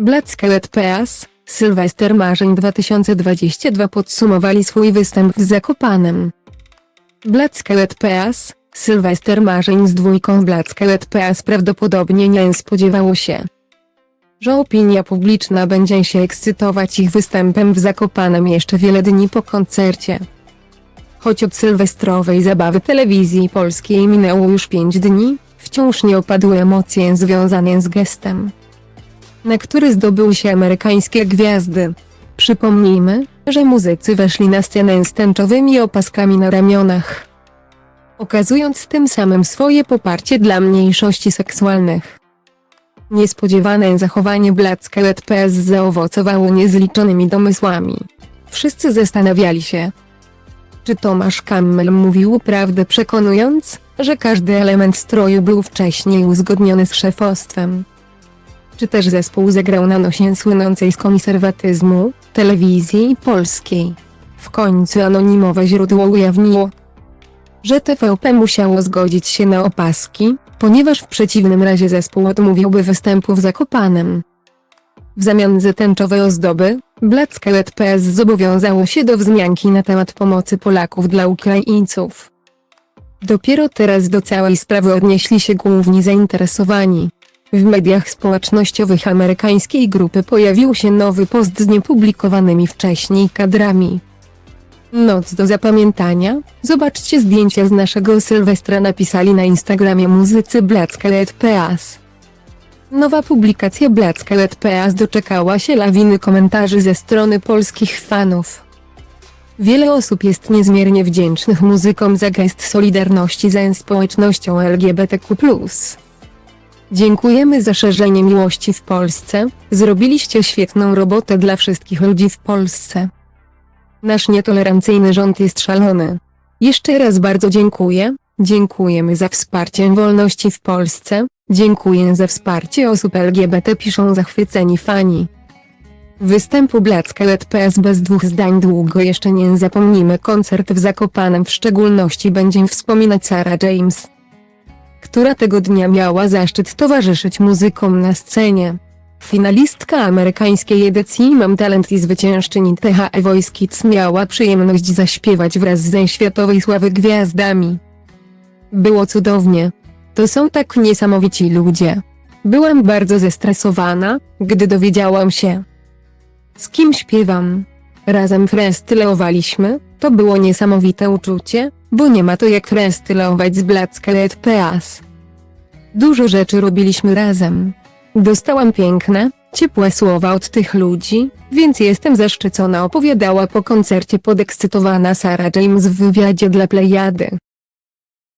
Black Skelet Peas, Sylwester Marzeń 2022 podsumowali swój występ w Zakopanem. Black Skelet Peas, Sylwester Marzeń z dwójką Black Skelet Peas prawdopodobnie nie spodziewało się, że opinia publiczna będzie się ekscytować ich występem w Zakopanem jeszcze wiele dni po koncercie. Choć od sylwestrowej zabawy telewizji polskiej minęło już pięć dni, wciąż nie opadły emocje związane z gestem na który zdobyły się amerykańskie gwiazdy. Przypomnijmy, że muzycy weszli na scenę z tęczowymi opaskami na ramionach, okazując tym samym swoje poparcie dla mniejszości seksualnych. Niespodziewane zachowanie Black Skelet PS zaowocowało niezliczonymi domysłami. Wszyscy zastanawiali się, czy Tomasz Kammel mówił prawdę przekonując, że każdy element stroju był wcześniej uzgodniony z szefostwem czy też zespół zagrał na nosie słynącej z konserwatyzmu, telewizji polskiej. W końcu anonimowe źródło ujawniło, że TVP musiało zgodzić się na opaski, ponieważ w przeciwnym razie zespół odmówiłby występu w Zakopanem. W zamian za tęczowe ozdoby, Black Skelet PS zobowiązało się do wzmianki na temat pomocy Polaków dla Ukraińców. Dopiero teraz do całej sprawy odnieśli się główni zainteresowani. W mediach społecznościowych amerykańskiej grupy pojawił się nowy post z niepublikowanymi wcześniej kadrami. Noc do zapamiętania, zobaczcie zdjęcia z naszego Sylwestra napisali na Instagramie muzycy Black Skelet Peas. Nowa publikacja Black Skelet Peas doczekała się lawiny komentarzy ze strony polskich fanów. Wiele osób jest niezmiernie wdzięcznych muzykom za gest solidarności z społecznością LGBTQ+. Dziękujemy za szerzenie miłości w Polsce, zrobiliście świetną robotę dla wszystkich ludzi w Polsce. Nasz nietolerancyjny rząd jest szalony. Jeszcze raz bardzo dziękuję, dziękujemy za wsparcie wolności w Polsce, dziękuję za wsparcie osób LGBT piszą zachwyceni fani. Występu Black Skelet PS bez dwóch zdań długo jeszcze nie zapomnimy koncert w Zakopanem w szczególności będzie wspominać Sarah James która tego dnia miała zaszczyt towarzyszyć muzykom na scenie. Finalistka amerykańskiej edycji Mam Talent i zwyciężczyni THE Voice Kids miała przyjemność zaśpiewać wraz ze światowej sławy gwiazdami. Było cudownie. To są tak niesamowici ludzie. Byłam bardzo zestresowana, gdy dowiedziałam się, z kim śpiewam. Razem frestyleowaliśmy, to było niesamowite uczucie, bo nie ma to jak frestylować z Black Skelet Peas. Dużo rzeczy robiliśmy razem. Dostałam piękne, ciepłe słowa od tych ludzi, więc jestem zaszczycona opowiadała po koncercie podekscytowana Sarah James w wywiadzie dla Plejady.